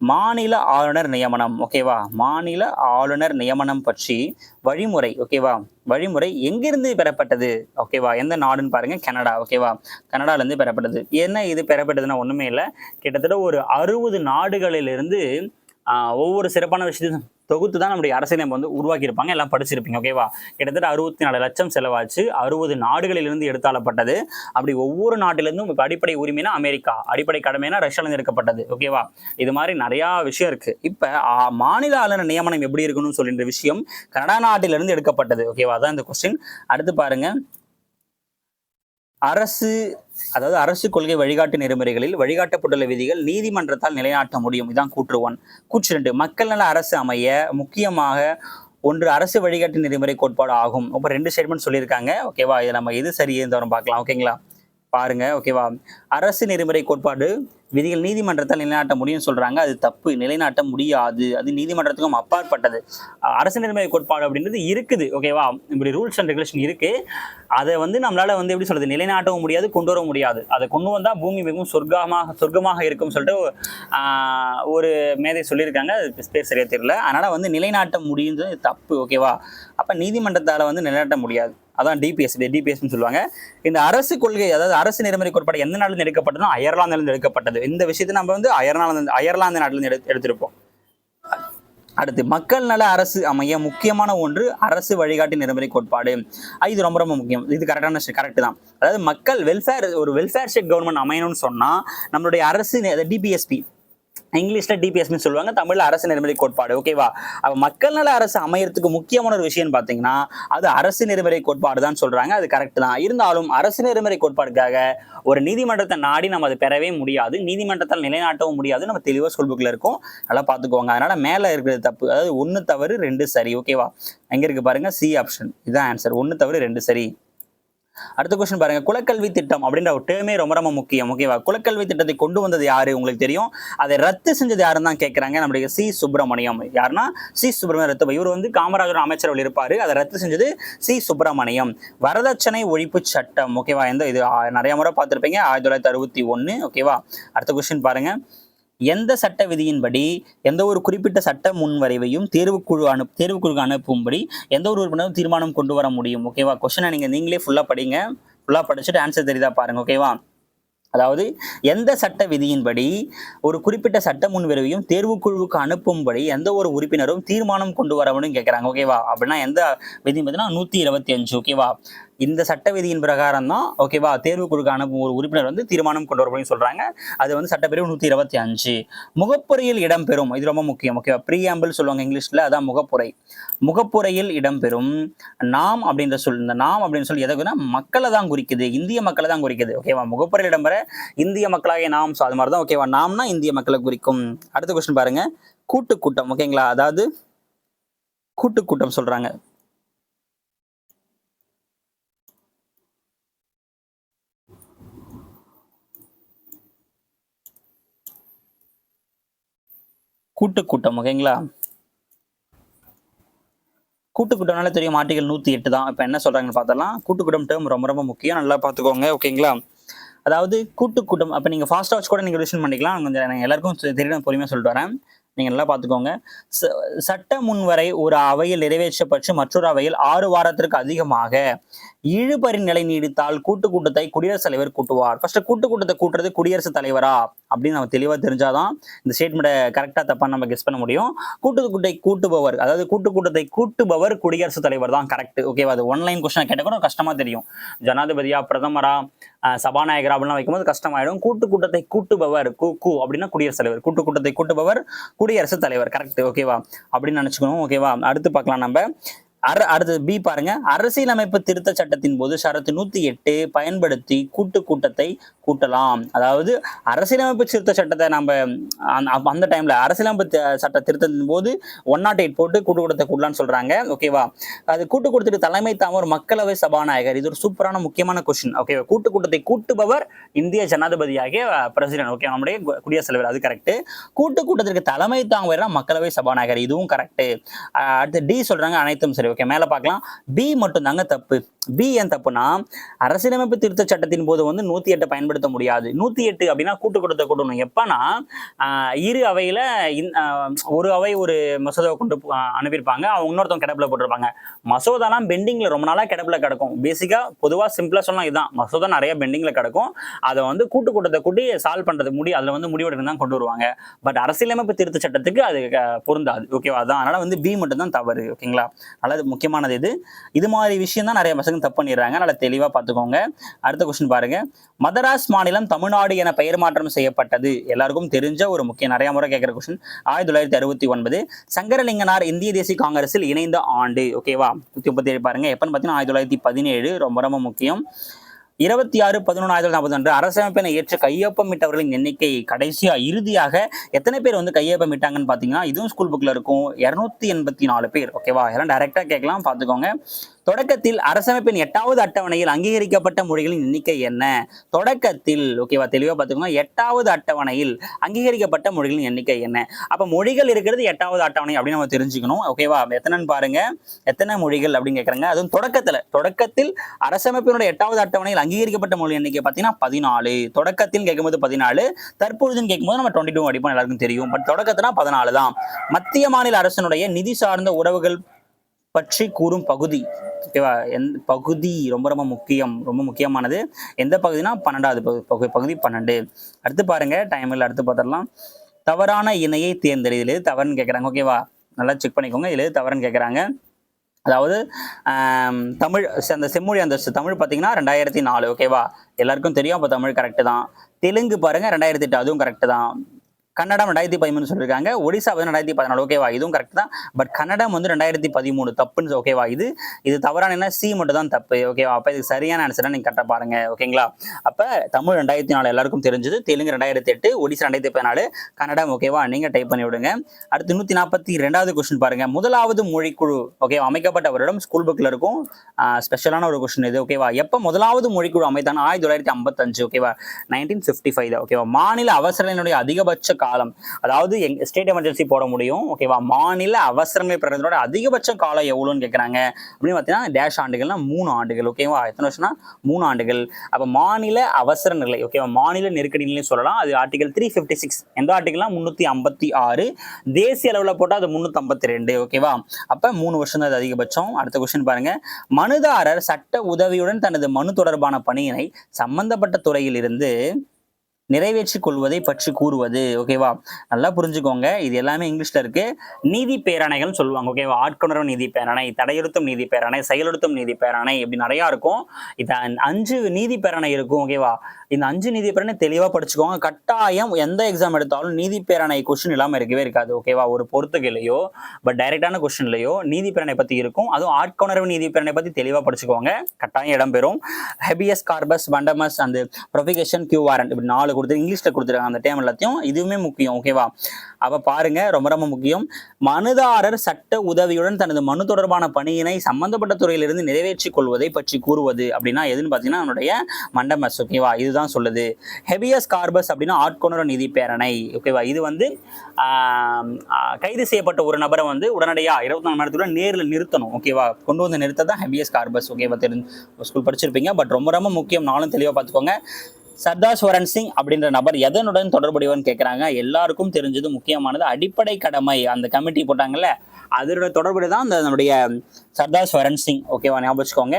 மாநில ஆளுநர் நியமனம் ஓகேவா மாநில ஆளுநர் நியமனம் பற்றி வழிமுறை ஓகேவா வழிமுறை எங்கிருந்து பெறப்பட்டது? ஓகேவா எந்த நாடுன்னு பாருங்க கனடா ஓகேவா கனடாலேருந்து பெறப்பட்டது. என்ன இது பெறப்பட்டதுன்னா ஒன்றுமே இல்லை. கிட்டத்தட்ட ஒரு அறுபது நாடுகளிலிருந்து ஒவ்வொரு சிறப்பான விஷயத்தையும் தொகுத்து தான் நம்முடைய அரசியலமைப்பு வந்து உருவாக்கியிருப்பாங்க. எல்லாம் படிச்சிருப்பீங்க ஓகேவா கிட்டத்தட்ட அறுபத்தி நாலு லட்சம் செலவாச்சு. அறுபது நாடுகளிலிருந்து எடுத்தாளப்பட்டது. அப்படி ஒவ்வொரு நாட்டிலிருந்தும் இப்போ அடிப்படை உரிமைனா அமெரிக்கா அடிப்படை கடமைனா ரஷ்யால எடுக்கப்பட்டது ஓகேவா இது மாதிரி நிறையா விஷயம் இருக்குது இப்போ மாநில ஆளுநர் நியமனம் எப்படி இருக்கணும்னு சொல்லின்ற விஷயம் கனடா நாட்டிலிருந்து எடுக்கப்பட்டது ஓகேவா அதான் இந்த கொஸ்டின் அடுத்து பாருங்கள் அரசு அதாவது அரசு கொள்கை வழிகாட்டு நெறிமுறைகளில் வழிகாட்டப்பட்டுள்ள விதிகள் நீதிமன்றத்தால் நிலைநாட்ட முடியும். இதான் கூற்று ஒன். கூற்று ரெண்டு. மக்கள் நல அரசு அமைய முக்கியமாக ஒன்று அரசு வழிகாட்டு நெறிமுறை கோட்பாடு ஆகும். இப்போ ரெண்டு ஸ்டேட்மெண்ட் சொல்லியிருக்காங்க. ஓகேவா இது நம்ம எது சரி இருந்தவரும் பார்க்கலாம். ஓகேங்களா பாருங்க. ஓகேவா அரசு நெறிமுறை கோட்பாடு விதிகள் நீதிமன்றத்தால் நிலைநாட்ட முடியும்னு சொல்றாங்க. அது தப்பு. நிலைநாட்ட முடியாது. அது நீதிமன்றத்துக்கும் அப்பாற்பட்டது. அரசு நிர்ணய கோட்பாடு அப்படின்றது இருக்குது. ஓகேவா இப்படி ரூல்ஸ் அண்ட் ரெகுலேஷன் இருக்கு. அதை வந்து நம்மளால வந்து எப்படி சொல்றது? நிலைநாட்டவும் முடியாது கொண்டு வரவும் முடியாது. அதை கொண்டு வந்தா பூமி மிகவும் சொர்க்கமாக சொர்க்கமாக இருக்கும் சொல்லிட்டு ஒரு மேதை சொல்லியிருக்காங்க. அது பேர் சரியா தெரியல. அதனால வந்து நிலைநாட்ட முடியுது தப்பு. ஓகேவா அப்ப நீதிமன்றத்தால வந்து நிலைநாட்ட முடியாது. அதான் டிபிஎஸ் டிபிஎஸ்னு சொல்லுவாங்க. இந்த அரசு கொள்கை அதாவது அரசு நெறிமுறை கோட்பாடு எந்த நாட்டில் எடுக்கப்பட்டதோ அயர்லாந்திலிருந்து எடுக்கப்பட்டது. இந்த விஷயத்தை நம்ம வந்து அயர்லாந்து அயர்லாந்து நாட்டில எடு எடுத்திருப்போம். அடுத்து மக்கள் நல அரசு அமைய முக்கியமான ஒன்று அரசு வழிகாட்டி நெறிமுறை கோட்பாடு. இது ரொம்ப ரொம்ப முக்கியம். இது கரெக்டான கரெக்ட் தான். அதாவது மக்கள் வெல்ஃபேர் ஒரு வெல்ஃபேர் ஸ்டேட் கவர்மெண்ட் அமையணும்னு சொன்னால் நம்மளுடைய அரசு டிபிஎஸ்பி இங்கிலீஷ்ல டிபிஎஸ்னு சொல்லுவாங்க தமிழ்ல அரசு நெறிமுறை கோட்பாடு ஓகேவா அப்ப மக்கள் நல அரசு அமையறதுக்கு முக்கியமான ஒரு விஷயம் பாத்தீங்கன்னா அது அரசு நெறிமுறை கோட்பாடு தான் சொல்றாங்க அது கரெக்ட் தான். இருந்தாலும் அரசு நெறிமுறை கோட்பாடுக்காக ஒரு நீதிமன்றத்தை நாடி நம்ம அதை பெறவே முடியாது. நீதிமன்றத்தால் நிலைநாட்டவும் முடியாது. நம்ம தெளிவாக ஸ்கூல் இருக்கும் இருக்கோம். நல்லா பார்த்துக்குவாங்க அதனால மேலே இருக்கிறது தப்பு. அதாவது ஒன்று தவறு ரெண்டு சரி ஓகேவா எங்க இருக்கு பாருங்க சி ஆப்ஷன் இதுதான் ஆன்சர் ஒன்று தவறு ரெண்டு சரி. அடுத்த கொஸ்டின் பாருங்க. குலக்கல்வி திட்டம் அப்படின்ற ஒரு டேமே ரொம்ப ரொம்ப முக்கியம். ஓகேவா குலக்கல்வி திட்டத்தை கொண்டு வந்தது யாரு? உங்களுக்கு தெரியும். அதை ரத்து செஞ்சது யாருன்னு தான் கேட்குறாங்க நம்மளுடைய சி. சுப்பிரமணியம். யாருன்னா? சி. சுப்பிரமணியம் ரத்து இவர் வந்து காமராஜர் அமைச்சரவையில் இருப்பாரு. அதை ரத்து செஞ்சது சி. சுப்பிரமணியம். வரதட்சணை ஒழிப்பு சட்டம். ஓகேவா எந்த இது நிறைய முறை பார்த்துருப்பீங்க. ஆயிரத்தி தொள்ளாயிரத்தி அறுபத்தி ஒன்று ஓகேவா அடுத்த கொஸ்டின் பாருங்க. எந்த சட்ட விதியின்படி எந்த ஒரு குறிப்பிட்ட சட்ட முன்வரைவையும் தேர்வுக்குழு அனு தேர்வுக்குழுக்கு அனுப்பும்படி எந்த ஒரு உறுப்பினரும் தீர்மானம் கொண்டு வர முடியும் ஓகேவா கொஸ்டினை நீங்கள் நீங்களே ஃபுல்லாக படிங்க. ஃபுல்லாக படிச்சுட்டு ஆன்சர் தெரியுதா பாருங்க ஓகேவா அதாவது எந்த சட்ட விதியின்படி ஒரு குறிப்பிட்ட சட்ட முன்வரைவையும் தேர்வுக்குழுவுக்கு அனுப்பும்படி எந்த ஒரு உறுப்பினரும் தீர்மானம் கொண்டு வரணும்னு கேட்குறாங்க ஓகேவா அப்படின்னா எந்த விதி பார்த்தீங்கன்னா நூற்றி இருபத்தி அஞ்சு ஓகேவா இந்த சட்ட விதியின் பிரகாரம் தான் ஓகேவா தேர்வுக்குழுக்கு அனுப்பும் ஒரு உறுப்பினர் வந்து தீர்மானம் கொண்டு வரணும்னு சொல்றாங்க. அது வந்து சட்டப்பிரிவு நூற்றி இருபத்தி அஞ்சு. முகப்புரையில் இடம்பெறும் இது ரொம்ப முக்கியம் ஓகேவா ப்ரீஆம்பிள் சொல்லுவாங்க இங்கிலீஷ்ல அதான் முகப்புரை முகப்புரையில் இடம்பெறும் நாம் அப்படின்ற சொல் இந்த நாம் அப்படின்னு சொல்லி எதுக்குன்னா மக்களை தான் குறிக்குது இந்திய மக்களை தான் குறிக்குது ஓகேவா முகப்புரையில் இடம்பெற இந்திய மக்களாகிய நாம் ஸோ அது மாதிரி தான் ஓகேவா நாம்னா இந்திய மக்களை குறிக்கும். அடுத்த கொஸ்டின் பாருங்க. கூட்டு கூட்டம் ஓகேங்களா அதாவது கூட்டு கூட்டம் சொல்றாங்க. கூட்டு கூட்டம் ஓகேங்களா? கூட்டு கூட்டம்னால தெரியும் ஆர்டிகல் நூற்றி எட்டு தான். இப்போ என்ன சொல்கிறாங்கன்னு பார்த்தலாம் கூட்டு கூட்டம் டேர்ம் ரொம்ப ரொம்ப முக்கியம். நல்லா பார்த்துக்கோங்க ஓகேங்களா? அதாவது கூட்டு கூட்டம் அப்போ நீங்கள் ஃபாஸ்ட்டாக வச்சு கூட நீங்கள் ரிவிஷன் பண்ணிக்கலாம். கொஞ்சம் எல்லாருக்கும் தெரியும் பொறுமையாக சொல்லிட்டு வரேன். நீங்கள் நல்லா பார்த்துக்கோங்க. சட்ட முன்வரை ஒரு அவையில் நிறைவேற்றப்பட்டு மற்றொரு அவையில் ஆறு வாரத்திற்கு அதிகமாக இழுபறி நிலை நீடித்தால் கூட்டு கூட்டத்தை குடியரசுத் தலைவர் கூட்டுவார். ஃபர்ஸ்ட் கூட்டு கூட்டத்தை கூட்டுறது குடியரசுத் தலைவரா? அப்படின்னு நம்ம தெளிவாக தெரிஞ்சாதான் இந்த ஸ்டேட்மெண்ட்டை கரெக்டாக தப்பா நம்ம கெஸ் பண்ண முடியும். கூட்டு கூட்டத்தை கூட்டுபவர் அதாவது கூட்டு கூட்டத்தை கூட்டுபவர் குடியரசுத் தலைவர் தான் கரெக்ட் ஓகேவா அது ஒன்லைன் கொஸ்டின் கேட்டால் கூட கஷ்டமா தெரியும். ஜனாதிபதியா பிரதமரா சபாநாயகர் அப்படிலாம் வைக்கும்போது கஷ்டமாயிடும். கூட்டு கூட்டத்தை கூட்டுபவர் கூ கூ அப்படின்னா குடியரசுத் தலைவர். கூட்டு கூட்டத்தை கூட்டுபவர் குடியரசுத் தலைவர். கரெக்ட் ஓகேவா அப்படின்னு நினச்சிக்கணும். ஓகேவா அடுத்து பார்க்கலாம் நம்ம. அர அடுத்து பி பாருங்க. அரசியலமைப்பு திருத்த சட்டத்தின் போது ஷரத்து நூத்தி எட்டு பயன்படுத்தி கூட்டு கூட்டத்தை கூட்டலாம். அதாவது அரசியலமைப்பு திருத்த சட்டத்தை நம்ம அந்த- அந்த டைம்ல அரசியலமைப்பு சட்ட திருத்தத்தின் போது ஒன் நாட் எயிட் போட்டு கூட்டு கூட்டத்தை கூட்டலாம்னு சொல்றாங்க. ஓகேவா அது கூட்டு கூட்டத்துக்கு தலைமை தாமர் மக்களவை சபாநாயகர். இது ஒரு சூப்பரான முக்கியமான கொஸ்டின் ஓகேவா கூட்டு கூட்டத்தை கூட்டுபவர் இந்திய ஜனாதிபதியாகிய பிரசிடென்ட் ஓகே நம்முடைய குடியரசுத் தலைவர். அது கரெக்ட் கூட்டு கூட்டத்திற்கு தலைமை தாங்குவர் மக்களவை சபாநாயகர். இதுவும் கரெக்ட் அடுத்து டி சொல்றாங்க. அனைத்தும் சரி. ஓகே மேல பார்க்கலாம். பி மட்டும் தாங்க தப்பு. பி ஏன் தப்புனா அரசியலமைப்பு திருத்த சட்டத்தின் போது வந்து நூத்தி எட்டை பயன்படுத்த முடியாது. நூத்தி எட்டு அப்படின்னா கூட்டு கூட்டத்தை கூட்டணும். எப்பனா ஆஹ் இரு அவையில ஒரு அவை ஒரு மசோதாவை கொண்டு அனுப்பியிருப்பாங்க. அவங்க இன்னொருத்தவங்க கிடப்பில் போட்டிருப்பாங்க. மசோதாலாம் பெண்டிங்ல ரொம்ப நாளா கிடப்பில் கிடக்கும். பேசிக்கா பொதுவா சிம்பிளாக சொன்னா இதுதான் மசோதா நிறைய பெண்டிங்ல கிடக்கும். அதை வந்து கூட்டு கூட்டத்தை கூட்டி சால்வ் பண்றது முடி அதுல வந்து முடிவெடுக்க தான் கொண்டு வருவாங்க. பட் அரசியலமைப்பு திருத்த சட்டத்துக்கு அது பொருந்தாது. ஓகேவா அதான். அதனால வந்து பி மட்டும் தான் தவறு ஓகேங்களா நல்லது. முக்கியமானது இது. இது மாதிரி விஷயம் தான் நிறைய பசங்க தப்பு பண்ணிடுறாங்க. நல்லா தெளிவாக பார்த்துக்கோங்க. அடுத்த கொஸ்டின் பாருங்க. மதராஸ் மாநிலம் தமிழ்நாடு என பெயர் மாற்றம் செய்யப்பட்டது. எல்லாருக்கும் தெரிஞ்ச ஒரு முக்கிய நிறைய முறை கேட்குற கொஸ்டின் ஆயிரத்தி தொள்ளாயிரத்தி அறுபத்தி ஒன்பது. சங்கரலிங்கனார் இந்திய தேசிய காங்கிரஸில் இணைந்த ஆண்டு. ஓகேவா நூற்றி முப்பத்தி ஏழு பாருங்க. எப்பன்னு பார்த்தீங்கன்னா ஆயிரத்தி தொள்ளாயிரத்தி பதினேழு. ரொம்ப ரொம்ப முக்கியம். இருபத்தி ஆறு பதினொன்று ஆயிரத்தி தொள்ளாயிரத்தி நாற்பத்தி ஒன்று அரசமைப்பினை ஏற்று கையொப்பமிட்டவர்களின் எண்ணிக்கை கடைசியா இறுதியாக எத்தனை பேர் வந்து கையொப்பமிட்டாங்கன்னு பார்த்தீங்கன்னா இதுவும் ஸ்கூல் புக்கில் இருக்கும். இரநூத்தி எண்பத்தி நாலு பேர். ஓகேவா எல்லாம் டைரெக்டாக கேட்கலாம். பார்த்துக்கோங்க. தொடக்கத்தில் அரசமைப்பின் எட்டாவது அட்டவணையில் அங்கீகரிக்கப்பட்ட மொழிகளின் எண்ணிக்கை என்ன? தொடக்கத்தில் ஓகேவா தெளிவா பார்த்துக்கோங்க. எட்டாவது அட்டவணையில் அங்கீகரிக்கப்பட்ட மொழிகளின் எண்ணிக்கை என்ன? அப்போ மொழிகள் இருக்கிறது எட்டாவது அட்டவணை அப்படின்னு நம்ம தெரிஞ்சுக்கணும். ஓகேவா எத்தனைன்னு பாருங்க. எத்தனை மொழிகள் அப்படின்னு கேட்குறாங்க அதுவும் தொடக்கத்துல. தொடக்கத்தில் அரசமைப்பினுடைய எட்டாவது அட்டவணையில் அங்கீகரிக்கப்பட்ட மொழி எண்ணிக்கை பார்த்தீங்கன்னா பதினாலு. தொடக்கத்தில் கேட்கும்போது பதினாலு. தற்பொழுதுன்னு கேட்கும்போது நம்ம டுவெண்ட்டி டூ அடிப்போம். எல்லாருக்கும் தெரியும். பட் தொடக்கத்துல பதினாலு தான். மத்திய மாநில அரசனுடைய நிதி சார்ந்த உறவுகள் பற்றி கூறும் பகுதி. ஓகேவா எந்த பகுதி ரொம்ப ரொம்ப முக்கியம் ரொம்ப முக்கியமானது. எந்த பகுதினா பன்னெண்டாவது பகு- பகுதி பன்னெண்டு. அடுத்து பாருங்க டைமில் அடுத்து பார்த்துடலாம். தவறான இணையை தேர்ந்தெடு. இதில் எது தவறுன்னு கேட்குறாங்க ஓகேவா நல்லா செக் பண்ணிக்கோங்க இதில் எது தவறுன்னு கேட்குறாங்க அதாவது தமிழ் அந்த செம்மொழி அந்தஸ்து தமிழ் பார்த்தீங்கன்னா ரெண்டாயிரத்தி நாலு ஓகேவா எல்லாருக்கும் தெரியும் அப்போ தமிழ் கரெக்டு தான். தெலுங்கு பாருங்க ரெண்டாயிரத்தி எட்டு அதுவும் கரெக்டு தான். கன்னடம் ரெண்டாயிரத்தி பதிமூணு சொல்லியிருக்காங்க. ஒடிசா வந்து ரெண்டாயிரத்தி பதினாலு ஓகேவா இதுவும் கரெக்ட் தான். பட் கன்னடம் வந்து ரெண்டாயிரத்தி பதிமூணு தப்புன்னு ஓகேவா இது இது தவறான என்ன சி மட்டும் தான் தப்பு ஓகேவா அப்போ இது சரியான ஆன்சரை நீங்கள் கரெக்டாக பாருங்க ஓகேங்களா அப்போ தமிழ் ரெண்டாயிரத்தி நாலு எல்லாருக்கும் தெரிஞ்சது. தெலுங்கு ரெண்டாயிரத்தி எட்டு ஒடிசா ரெண்டாயிரத்தி பதினாலு கன்னடம் ஓகேவா நீங்கள் டைப் பண்ணி விடுங்க. அடுத்து நூற்றி நாற்பத்தி ரெண்டாவது கொஸ்டின் பாருங்க. முதலாவது மொழிக்குழு ஓகேவா அமைக்கப்பட்ட வருடம் ஸ்கூல் புக்கில் இருக்கும் ஸ்பெஷலான ஒரு கொஸ்டின் இது ஓகேவா எப்போ முதலாவது மொழிக்குழு அமைத்தான ஆயிரத்தி தொள்ளாயிரத்தி ஐம்பத்தஞ்சு ஓகேவா நைன்டீன் ஃபிஃப்டி ஃபைவ் ஓகேவா மாநில அவசரங்களுடைய அதிகபட்ச காலம். அதாவது எங் ஸ்டேட் எமர்ஜென்சி போட முடியும். ஓகேவா மாநில அவசரமே பிறந்ததோட அதிகபட்ச காலம் எவ்வளோன்னு கேட்குறாங்க அப்படின்னு பார்த்தீங்கன்னா டேஷ் ஆண்டுகள்னா மூணு ஆண்டுகள். ஓகேவா எத்தனை வருஷம்னா மூணு ஆண்டுகள். அப்போ மாநில அவசர நிலை ஓகேவா மாநில நெருக்கடி சொல்லலாம். அது ஆர்டிகல் த்ரீ ஃபிஃப்டி சிக்ஸ் எந்த ஆர்டிகல்னா முந்நூற்றி ஐம்பத்தி ஆறு. தேசிய அளவில் போட்டால் அது முந்நூற்றி ஐம்பத்தி ரெண்டு. ஓகேவா அப்போ மூணு வருஷம் தான் அது அதிகபட்சம். அடுத்த கொஸ்டின் பாருங்க. மனுதாரர் சட்ட உதவியுடன் தனது மனு தொடர்பான பணியினை சம்பந்தப்பட்ட துறையிலிருந்து நிறைவேற்றிக் கொள்வதை பற்றி கூறுவது ஓகேவா நல்லா புரிஞ்சுக்கோங்க. இது எல்லாமே இங்கிலீஷ்ல இருக்கு. நீதி பேரணைகள் சொல்லுவாங்க ஓகேவா ஆட்கொணர்வு நீதி பேரணை தடையுறுத்தும் நீதி பேரணை செயலுறுத்தும் நீதி பேரணை இப்படி நிறையா இருக்கும். இது அஞ்சு நீதி பேரணை இருக்கும் ஓகேவா இந்த அஞ்சு நீதி பேரணை தெளிவாக படிச்சுக்கோங்க. கட்டாயம் எந்த எக்ஸாம் எடுத்தாலும் நீதி பேரணை கொஸ்டின் இல்லாமல் இருக்கவே இருக்காது ஓகேவா ஒரு பொறுத்துகையிலையோ பட் டைரக்டான கொஸ்டின்லையோ நீதி பேரணை பற்றி இருக்கும். அதுவும் ஆட்கொணர்வு நீதி பேரணை பற்றி தெளிவாக படிச்சுக்கோங்க. கட்டாயம் இடம்பெறும் ஹெபியஸ் கார்பஸ் வண்டமஸ் அந்த ப்ரொஃபிகேஷன் கியூ வாரண்ட் இப்படி நாலு கொடுத்து இங்கிலீஷில் கொடுத்துருக்காங்க அந்த டைம் எல்லாத்தையும். இதுவுமே முக்கியம் ஓகேவா அப்போ பாருங்க ரொம்ப ரொம்ப முக்கியம். மனுதாரர் சட்ட உதவியுடன் தனது மனு தொடர்பான பணியினை சம்பந்தப்பட்ட துறையிலிருந்து நிறைவேற்றிக் கொள்வதை பற்றி கூறுவது அப்படின்னா எதுன்னு பார்த்தீங்கன்னா நம்மளுடைய மண்டமஸ் ஓகேவா இதுதான் சொல்லுது. ஹெபியஸ் கார்பஸ் அப்படின்னா ஆட்கொணர நிதி பேரணை ஓகேவா இது வந்து கைது செய்யப்பட்ட ஒரு நபரை வந்து உடனடியாக இருபத்தி நாலு மணி நேரத்துக்குள்ள நேரில் நிறுத்தணும் ஓகேவா கொண்டு வந்து நிறுத்த தான் ஹெபியஸ் கார்பஸ் ஓகேவா தெரிஞ்சு ஸ்கூல் படிச்சிருப்பீங்க பட் ரொம்ப ரொம்ப முக்கியம் நாளும் தெளிவாக பார்த்துக்கோங்க சர்தார் ஸ்வரன் சிங் அப்படின்ற நபர் எதனுடன் தொடர்புடையவன் கேட்குறாங்க எல்லாருக்கும் தெரிஞ்சது முக்கியமானது அடிப்படை கடமை. அந்த கமிட்டி போட்டாங்கல்ல அதோட தொடர்புடைய தான் அந்த நம்முடைய சர்தார் ஸ்வரன் சிங். ஓகேவா ஞாபகம் வச்சுக்கோங்க.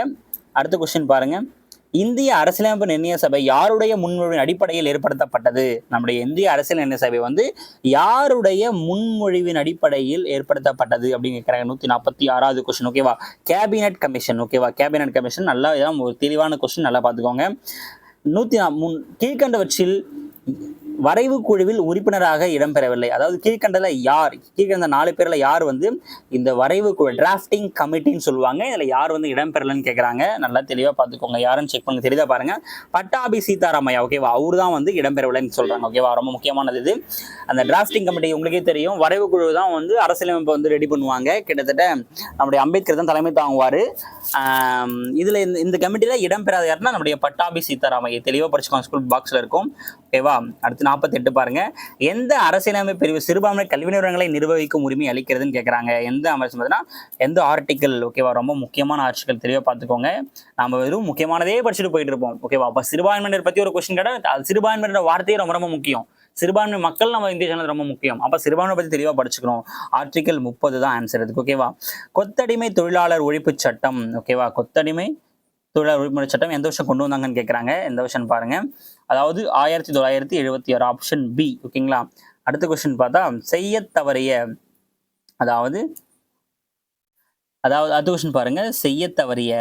அடுத்த கொஸ்டின் பாருங்க. இந்திய அரசியலமைப்பு நிர்ணய சபை யாருடைய முன்மொழிவின் அடிப்படையில் ஏற்படுத்தப்பட்டது? நம்முடைய இந்திய அரசியல் நிர்ணய சபை வந்து யாருடைய முன்மொழிவின் அடிப்படையில் ஏற்படுத்தப்பட்டது அப்படின்னு கேட்குறாங்க நூற்றி நாற்பத்தி ஆறாவது கொஸ்டின் ஓகேவா கேபினட் கமிஷன் ஓகேவா கேபினட் கமிஷன் நல்லா இதான் ஒரு தெளிவான கொஸ்டின் நல்லா பார்த்துக்கோங்க. நூற்றி முன் கீழ்கண்டவற்றில் வரைவு குழுவில் உறுப்பினராக இடம்பெறவில்லை. அதாவது கீழ்கண்டல யார்? கீழ்கண்ட நாலு பேர்ல யார் வந்து இந்த வரைவு குழு டிராஃப்டிங் கமிட்டின்னு சொல்லுவாங்க. இதுல யார் வந்து இடம்பெறலன்னு கேட்குறாங்க நல்லா தெளிவா பார்த்துக்கோங்க யாருன்னு செக் பண்ணி தெரியுதா பாருங்க. பட்டாபி சீதாராமையா ஓகேவா அவரு தான் வந்து இடம்பெறவில்லைன்னு சொல்றாங்க ஓகேவா ரொம்ப முக்கியமானது இது. அந்த டிராஃப்டிங் கமிட்டி உங்களுக்கே தெரியும். வரைவு குழு தான் வந்து அரசியலமைப்பை வந்து ரெடி பண்ணுவாங்க. கிட்டத்தட்ட நம்முடைய அம்பேத்கர் தான் தலைமை தாங்குவார். இதில் இந்த இந்த கமிட்டியில் இடம்பெறாத யாருன்னா நம்முடைய பட்டாபி சீதாராமையை. தெளிவாக படிச்சுக்கோங்க. ஸ்கூல் பாக்ஸில் இருக்கும். ஓகேவா அடுத்து நாற்பத்தெட்டு பாருங்க. எந்த அரசியலமைப்பு பிரிவு சிறுபான்மை கல்வி நிறுவனங்களை நிர்வகிக்கும் உரிமை அளிக்கிறதுன்னு கேட்குறாங்க எந்த அமைச்சு பார்த்தீங்கன்னா எந்த ஆர்டிக்கல் ஓகேவா ரொம்ப முக்கியமான ஆர்டிக்கல் தெளிவாக பார்த்துக்கோங்க நம்ம வெறும் முக்கியமானதே படிச்சுட்டு போயிட்டு இருப்போம். ஓகேவா அப்போ சிறுபான்மையினர் பற்றி ஒரு கொஸ்டின் கேட்டால் அது சிறுபான்மையினர் வார்த்தையே ரொம்ப ரொம்ப முக்கியம். சிறுபான்மை மக்கள் நம்ம இந்திய சேனல் ரொம்ப முக்கியம். அப்போ சிறுபான்மை பற்றி தெளிவாக படிச்சுக்கணும். ஆர்டிக்கல் முப்பது தான் ஆன்சர் இதுக்கு ஓகேவா கொத்தடிமை தொழிலாளர் ஒழிப்புச் சட்டம் ஓகேவா கொத்தடிமை தொழிலாளர் உரிமை சட்டம் எந்த வருஷம் கொண்டு வந்தாங்கன்னு கேட்குறாங்க எந்த வருஷம் பாருங்க. அதாவது ஆயிரத்தி தொள்ளாயிரத்தி எழுபத்தி ஆறு ஆப்ஷன் பி ஓகேங்களா அடுத்த கொஸ்டின் பார்த்தா செய்ய தவறிய அதாவது அதாவது அடுத்த கொஸ்டின் பாருங்க. செய்ய தவறிய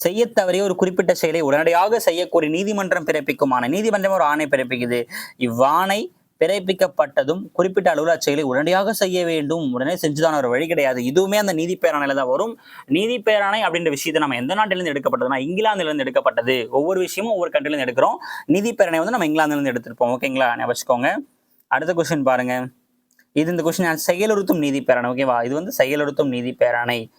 செய்ய தவறிய ஒரு குறிப்பிட்ட செயலை உடனடியாக செய்யக்கூடிய நீதிமன்றம் பிறப்பிக்குமான நீதிமன்றம் ஒரு ஆணை பிறப்பிக்குது. இவ்வாணை பிறப்பிக்கப்பட்டதும் குறிப்பிட்ட அளவில் அச்செயலை உடனடியாக செய்ய வேண்டும். உடனே செஞ்சுதான் ஒரு வழி கிடையாது. இதுவுமே அந்த நீதி பேராணையில தான் வரும். நீதி பேராணை அப்படின்ற விஷயத்தை நம்ம எந்த நாட்டிலிருந்து எடுக்கப்பட்டதுன்னா இங்கிலாந்துலேருந்து எடுக்கப்பட்டது. ஒவ்வொரு விஷயமும் ஒவ்வொரு கண்ட்ரிலேருந்து எடுக்கிறோம். நீதி பேராணை வந்து நம்ம இங்கிலாந்துலேருந்து எடுத்திருப்போம். ஓகேங்களா வச்சுக்கோங்க. அடுத்த கொஸ்டின் பாருங்க. இது இந்த கொஸ்டின் செயலுறுத்தும் நீதி பேராணை. ஓகேவா இது வந்து செயலுறுத்தும் நீதி பேராணை.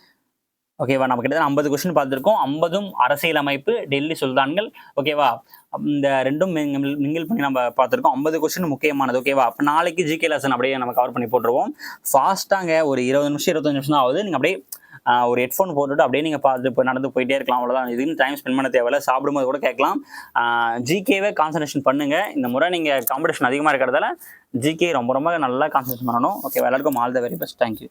ஓகேவா நம்ம கிட்டத்தட்ட ஐம்பது கொஸ்டின் பார்த்துருக்கோம். ஐம்பதும் அரசியலமைப்பு டெல்லி சுல்தான்கள். ஓகேவா இந்த ரெண்டும் மிங்கில் பண்ணி நம்ம பார்த்துருக்கோம். ஐம்பது கொஸ்டின் முக்கியமானது. ஓகேவா அப்போ நாளைக்கு ஜிகே லெசன் அப்படியே நம்ம கவர் பண்ணி போட்டுருவோம். ஃபாஸ்ட்டாங்க ஒரு இருபது நிமிஷம் இருபத்தஞ்சு நிமிஷம் தான் ஆகுது. நீங்கள் அப்படியே ஒரு ஹெட்ஃபோன் போட்டுட்டு அப்படியே நீங்கள் பார்த்து இப்போ நடந்து போயிட்டே இருக்கலாம். அவ்வளோதான் இதுன்னு டைம் ஸ்பெண்ட் பண்ண தேவையில்ல. சாப்பிடும்போது கூட கேட்கலாம். ஜிகேவே கான்சன்ட்ரேஷன் பண்ணுங்கள் இந்த முறை நீங்கள் காம்படிஷன் அதிகமாக இருக்கிறதால ஜிகே ரொம்ப ரொம்ப நல்லா கான்சன்ட்ரேஷன் பண்ணணும். ஓகே எல்லாருக்கும் all the very best thank you